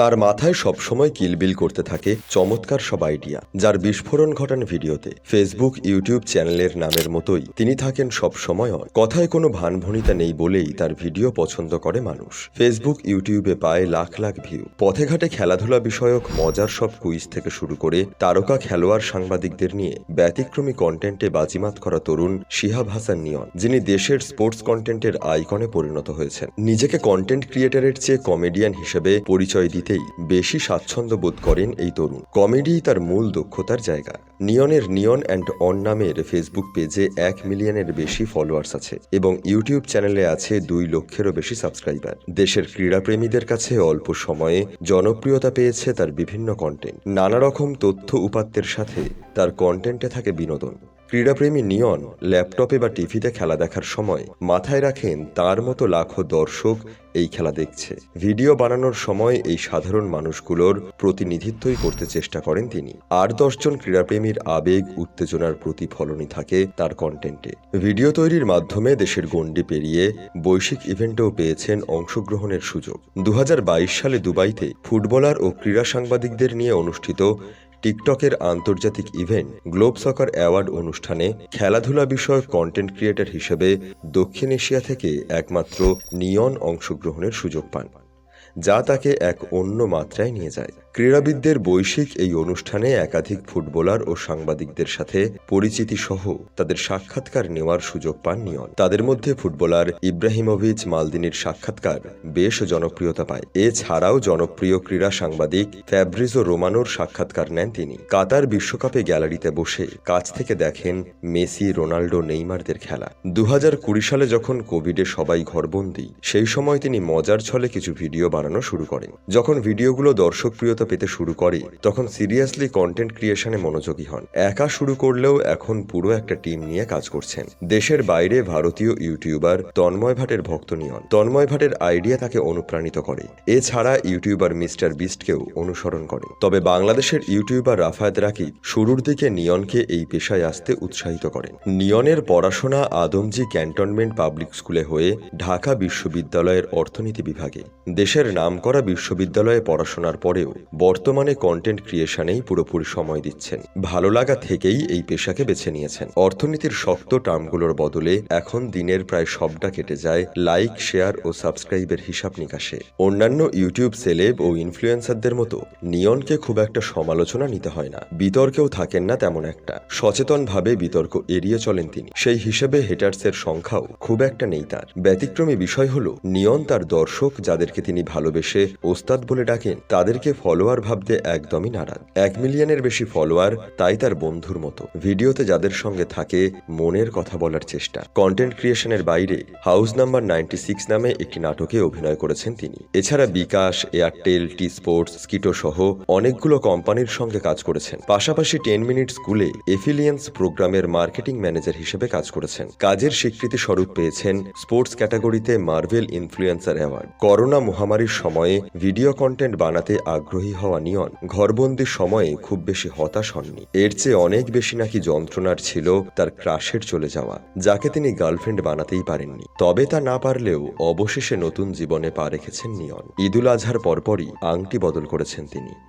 তার মাথায় সবসময় কিলবিল করতে থাকে চমৎকার সব আইডিয়া যার বিস্ফোরণ ঘটান ভিডিওতে। ফেসবুক ইউটিউব চ্যানেলের নামের মতোই তিনি থাকেন সব সময় কথায় কোনো ভানভনিতা নেই বলেই তার ভিডিও পছন্দ করে মানুষ। ফেসবুক ইউটিউবে পায় লাখ লাখ ভিউ পথে ঘাটে খেলাধুলা বিষয়ক মজার সব কুইজ থেকে শুরু করে তারকা খেলোয়াড় সাংবাদিকদের নিয়ে ব্যতিক্রমী কন্টেন্টে বাজিমাত করা তরুণ শিহাব হাসান নিয়ন, যিনি দেশের স্পোর্টস কন্টেন্টের আইকনে পরিণত হয়েছেন। নিজেকে কন্টেন্ট ক্রিয়েটরের চেয়ে কমেডিয়ান হিসেবে পরিচয় দিতেই বেশি স্বাচ্ছন্দ্য বোধ করেন এই তরুণ। কমেডি তার মূল দক্ষতার জায়গা। নিয়নের নিয়ন অ্যান্ড অন নামের ফেসবুক পেজে এক মিলিয়নের বেশি ফলোয়ার্স আছে এবং ইউটিউব চ্যানেলে আছে দুই লক্ষেরও বেশি সাবস্ক্রাইবার। দেশের ক্রীড়াপ্রেমীদের কাছে অল্প সময়ে জনপ্রিয়তা পেয়েছে তার বিভিন্ন কন্টেন্ট নানা রকম তথ্য উপাত্তের সাথে তার কন্টেন্টে থাকে বিনোদন। ক্রীড়াপ্রেমী নিয়ন ল্যাপটপে বা টিভিতে খেলা দেখার সময় মাথায় রাখেন তার মতো লাখো দর্শক এই খেলা দেখছে। ভিডিও বানানোর সময় এই সাধারণ মানুষগুলোর প্রতিনিধিত্বই করতে চেষ্টা করেন তিনি। আর দশজন ক্রীড়াপ্রেমীর আবেগ, উত্তেজনার প্রতিফলনই থাকে তার কন্টেন্টে ভিডিও তৈরির মাধ্যমে দেশের গণ্ডি পেরিয়ে বৈশ্বিক ইভেন্টেও পেয়েছেন অংশগ্রহণের সুযোগ। দু হাজার বাইশ সালে দুবাইতে ফুটবলার ও ক্রীড়া সাংবাদিকদের নিয়ে অনুষ্ঠিত টিকটকের আন্তর্জাতিক ইভেন্ট গ্লোব সকার অ্যাওয়ার্ড অনুষ্ঠানে খেলাধুলা বিষয়ক কন্টেন্ট ক্রিয়েটর হিসেবে দক্ষিণ এশিয়া থেকে একমাত্র নিয়ন অংশগ্রহণের সুযোগ পান, যা তাকে এক অন্য মাত্রায় নিয়ে যায়। ক্রীড়াবিদদের বৈশ্বিক এই অনুষ্ঠানে একাধিক ফুটবলার ও সাংবাদিকদের সাথে পরিচিতি সহ তাদের সাক্ষাৎকার নেওয়ার সুযোগ পান নিয়ন। তাদের মধ্যে ফুটবলার ইব্রাহিমোভিচ মালদিনির সাক্ষাৎকার বেশ জনপ্রিয়তা পায়। এছাড়াও জনপ্রিয় ক্রীড়া সাংবাদিক ফ্যাব্রিজো রোমানোর সাক্ষাৎকার নেন তিনি। কাতার বিশ্বকাপে গ্যালারিতে বসে কাছ থেকে দেখেন মেসি, রোনাল্ডো, নেইমারদের খেলা। দু সালে যখন কোভিডে সবাই ঘরবন্দি, সেই সময় তিনি মজার ছলে কিছু ভিডিও বানানো শুরু করেন। যখন ভিডিওগুলো দর্শকপ্রিয়তা পেতে শুরু করে, তখন সিরিয়াসলি কন্টেন্ট ক্রিয়েশনে মনোযোগী হন। একা শুরু করলেও এখন পুরো একটা টিম নিয়ে কাজ করছেন। দেশের বাইরে ভারতীয় ইউটিউবার তন্ময় ভাটের ভক্ত নিয়ন। তন্ময় ভাটের আইডিয়া তাকে অনুপ্রাণিত করে। এছাড়া ইউটিউবার মিস্টার বিস্টকেও অনুসরণ করে। তবে বাংলাদেশের ইউটিউবার রাফায়েত রাকিব শুরুর দিকে নিয়নকে এই পেশায় আসতে উৎসাহিত করেন। নিয়নের পড়াশোনা আদমজি ক্যান্টনমেন্ট পাবলিক স্কুলে হয়ে ঢাকা বিশ্ববিদ্যালয়ের অর্থনীতি বিভাগে। দেশের নামকরা বিশ্ববিদ্যালয়ে পড়াশোনার পরেও বর্তমানে কন্টেন্ট ক্রিয়েশনেই পুরোপুরি সময় দিচ্ছেন। ভালো লাগা থেকেই এই পেশাকে বেছে নিয়েছেন। অর্থনীতির শক্ত টার্মগুলোর বদলে এখন দিনের প্রায় সবটা কেটে যায় লাইক শেয়ার ও সাবস্ক্রাইবের হিসাব নিকাশে। অন্যান্য ইউটিউব সেলেব ও ইনফ্লুয়েন্সারদের মতো নিয়নকে খুব একটা সমালোচনা নিতে হয় না। বিতর্কেও থাকেন না তেমন একটা। সচেতনভাবে বিতর্ক এড়িয়ে চলেন তিনি। সেই হিসেবে হেটার্সের সংখ্যাও খুব একটা নেই তার। ব্যতিক্রমী বিষয় হল, নিয়ন তার দর্শক যাদেরকে তিনি ভালোবেসে ওস্তাদ বলে ডাকেন, তাদেরকে ফলোয়ার ভাবতে একদমই নারাজ। এক মিলিয়নের বেশি ফলোয়ার তাই তার বন্ধুর মতো। ভিডিওতে যাদের সঙ্গে থাকে মনের কথা বলার চেষ্টা। কন্টেন্ট ক্রিয়েশনের বাইরে হাউস নাম্বার নাইনটি সিক্স নামে একটি নাটকে অভিনয় করেছেন তিনি। এছাড়া বিকাশ এয়ারটেল টি স্পোর্টস স্কিটো সহ অনেকগুলো কোম্পানির সঙ্গে কাজ করেছেন। পাশাপাশি টেন মিনিট স্কুলে এফিলিয়েন্স প্রোগ্রামের মার্কেটিং ম্যানেজার হিসেবে কাজ করেছেন। কাজের স্বীকৃতি স্বরূপ পেয়েছেন স্পোর্টস ক্যাটাগরিতে মার্ভেল ইনফ্লুয়েন্সার অ্যাওয়ার্ড করোনা মহামারীর সময়ে ভিডিও কন্টেন্ট বানাতে আগ্রহী হওয়া নিয়ন ঘরবন্দির সময়ে খুব বেশি হতাশ হননি। এর চেয়ে অনেক বেশি নাকি যন্ত্রণার ছিল তার ক্রাশের চলে যাওয়া, যাকে তিনি গার্লফ্রেন্ড বানাতেই পারেননি। তবে তা না পারলেও অবশেষে নতুন জীবনে পা রেখেছেন নিয়ন। ঈদুল আজহার পরপরই আংটি বদল করেছেন তিনি।